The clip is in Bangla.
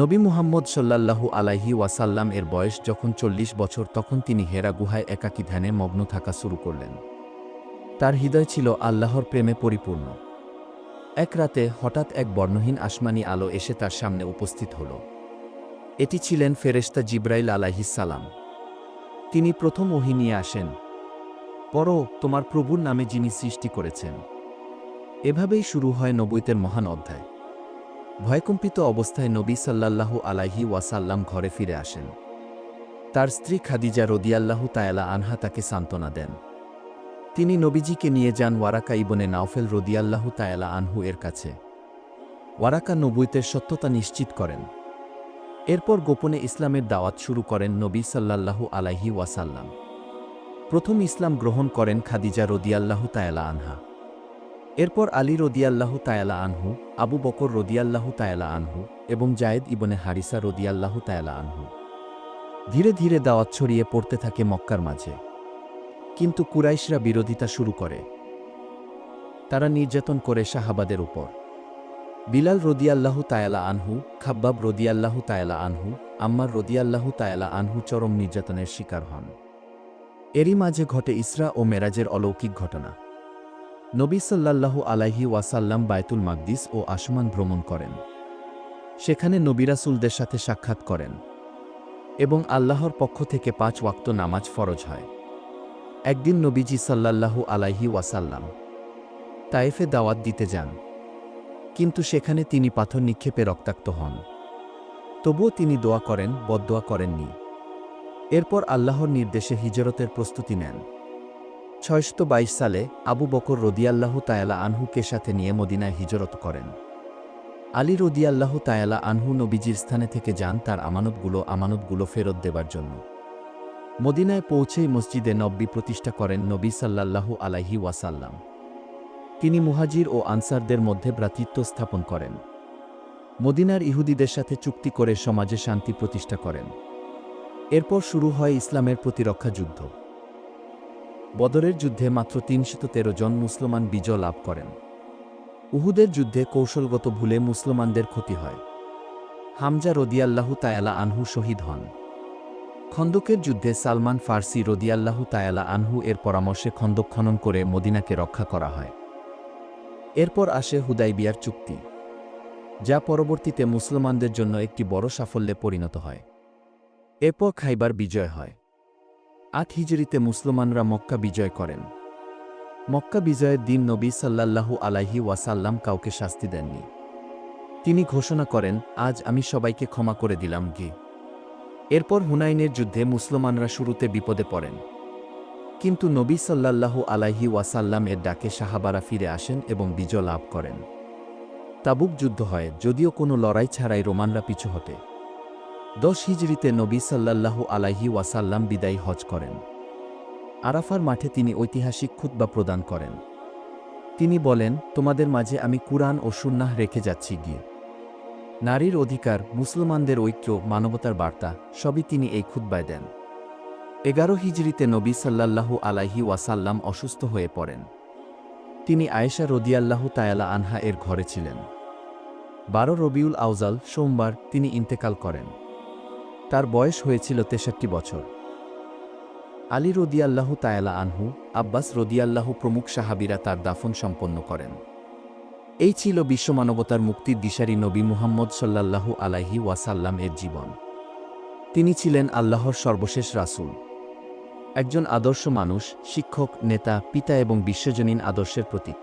নবী মুহাম্মদ সাল্লাল্লাহু আলাইহি ওয়াসাল্লাম এর বয়স যখন চল্লিশ বছর, তখন তিনি হেরা গুহায় একাকী ধ্যানে মগ্ন থাকা শুরু করলেন। তার হৃদয় ছিল আল্লাহর প্রেমে পরিপূর্ণ। এক রাতে হঠাৎ এক বর্ণহীন আসমানি আলো এসে তার সামনে উপস্থিত হল। এটি ছিলেন ফেরেশতা জিব্রাইল আলাইহিসালাম তিনি প্রথম ওহি নিয়ে আসেন পরও তোমার প্রভুর নামে যিনি সৃষ্টি করেছেন। এভাবেই শুরু হয় নবৈতের মহান অধ্যায়। ভয়কম্পিত অবস্থায় নবী সাল্লাল্লাহু আলাইহি ওয়াসাল্লাম ঘরে ফিরে আসেন। তার স্ত্রী খাদিজা রদিয়াল্লাহু তায়ালা আনহা তাকে সান্ত্বনা দেন। তিনি নবীজিকে নিয়ে যান ওয়ারাকা ইবনে নাওফেল রদিয়াল্লাহু তায়ালা আনহু এর কাছে। ওয়ারাকা নবুইতের সত্যতা নিশ্চিত করেন। এরপর গোপনে ইসলামের দাওয়াত শুরু করেন নবী সাল্লাল্লাহু আলাইহি ওয়াসাল্লাম। প্রথম ইসলাম গ্রহণ করেন খাদিজা রদিয়াল্লাহু তায়ালা আনহা। এরপর আলী রদিয়াল্লাহু তায়ালা আনহু, আবু বকর রদিয়াল্লাহু তায়ালা আনহু এবং জায়েদ ইবনে হারিসা রদিয়াল্লাহু তায়ালা আনহু। ধীরে ধীরে দাওয়াত ছড়িয়ে পড়তে থাকে মক্কার মাঝে। কিন্তু কুরাইশরা বিরোধিতা শুরু করে। তারা নির্যাতন করে শাহাবাদের উপর। বিলাল রদিয়াল্লাহু তায়ালা আনহু, খাব্বাব রদিয়াল্লাহু তায়ালা আনহু, আম্মার রদিয়াল্লাহু তায়ালা আনহু চরম নির্যাতনের শিকার হন। এরই মাঝে ঘটে ইসরা ও মেরাজের অলৌকিক ঘটনা। নবী সাল্লাল্লাহু আলাইহি ওয়াসাল্লাম বায়তুল মাকদিস ও আসমান ভ্রমণ করেন। সেখানে নবিরাসুলদের সাথে সাক্ষাৎ করেন এবং আল্লাহর পক্ষ থেকে পাঁচ ওয়াক্ত নামাজ ফরজ হয়। একদিন নবীজি সাল্লাল্লাহু আলাইহি ওয়াসাল্লাম তায়েফে দাওয়াত দিতে যান, কিন্তু সেখানে তিনি পাথর নিক্ষেপে রক্তাক্ত হন। তবুও তিনি দোয়া করেন, বদদোয়া করেননি। এরপর আল্লাহর নির্দেশে হিজরতের প্রস্তুতি নেন। ছয়শত সালে আবু বকর রদিয়াল্লাহু তায়ালা আনহুকে সাথে নিয়ে মদিনায় হিজরত করেন। আলী রদিয়াল্লাহু তায়ালা আনহু নবীজির স্থানে থেকে যান তার আমানতগুলো আমানতগুলো ফেরত দেবার জন্য। মদিনায় পৌঁছেই মসজিদে নব্বী প্রতিষ্ঠা করেন নবী সাল্লাল্লাহু আলাইহি ওয়াসাল্লাম। তিনি মুহাজির ও আনসারদের মধ্যে ভ্রাতৃত্ব স্থাপন করেন। মদিনার ইহুদিদের সাথে চুক্তি করে সমাজে শান্তি প্রতিষ্ঠা করেন। এরপর শুরু হয় ইসলামের প্রতিরক্ষা যুদ্ধ। বদরের যুদ্ধে মাত্র তিনশত তেরো জন মুসলমান বিজয় লাভ করেন। উহুদের যুদ্ধে কৌশলগত ভুলে মুসলমানদের ক্ষতি হয়। হামজা রদিয়াল্লাহু তায়ালা আনহু শহীদ হন। খন্দকের যুদ্ধে সালমান ফার্সি রদিয়াল্লাহু তায়ালা আনহু এর পরামর্শে খন্দক খনন করে মদিনাকে রক্ষা করা হয়। এরপর আসে হুদাইবিয়ার চুক্তি, যা পরবর্তীতে মুসলমানদের জন্য একটি বড় সাফল্যে পরিণত হয়। এরপর খাইবার বিজয় হয়। আট হিজরিতে মুসলমানরা মক্কা বিজয় করেন। মক্কা বিজয়ের দিন নবী সাল্লাল্লাহু আলাইহি ওয়াসাল্লাম কাউকে শাস্তি দেননি। তিনি ঘোষণা করেন, আজ আমি সবাইকে ক্ষমা করে দিলাম গি। এরপর হুনাইনের যুদ্ধে মুসলমানরা শুরুতে বিপদে পড়েন। কিন্তু নবী সাল্লাল্লাহু আলাইহি ওয়াসাল্লাম এর ডাকে সাহাবারা ফিরে আসেন এবং বিজয় লাভ করেন। তাবুক যুদ্ধ হয়, যদিও কোনো লড়াই ছাড়াই রোমানরা পিছু হটে। দশ হিজড়িতে নবী সাল্লাল্লাহু আলাইহি ওয়াসাল্লাম বিদায়ী হজ করেন। আরাফার মাঠে তিনি ঐতিহাসিক খুতবা প্রদান করেন। তিনি বলেন, তোমাদের মাঝে আমি কুরআন ও সুন্নাহ রেখে যাচ্ছি গিয়ে। নারীর অধিকার, মুসলমানদের ঐক্য, মানবতার বার্তা, সবই তিনি এই খুতবায় দেন। এগারো হিজড়িতে নবী সাল্লাল্লাহু আলাইহি ওয়াসাল্লাম অসুস্থ হয়ে পড়েন। তিনি আয়েশা রদিয়াল্লাহু তায়ালা আনহা এর ঘরে ছিলেন। বারো রবিউল আউজাল সোমবার তিনি ইন্তেকাল করেন। তার বয়স হয়েছিল তেষট্টি বছর। আলী রদিয়াল্লাহু তায়ালা আনহু, আব্বাস রদিয়াল্লাহু প্রমুখ সাহাবিরা তার দাফন সম্পন্ন করেন। এই ছিল বিশ্বমানবতার মুক্তির দিশারি নবী মুহাম্মদ সাল্লাল্লাহু আলাইহি ওয়াসাল্লাম এর জীবন। তিনি ছিলেন আল্লাহর সর্বশেষ রাসূল। একজন আদর্শ মানুষ, শিক্ষক, নেতা, পিতা এবং বিশ্বজনীন আদর্শের প্রতীক।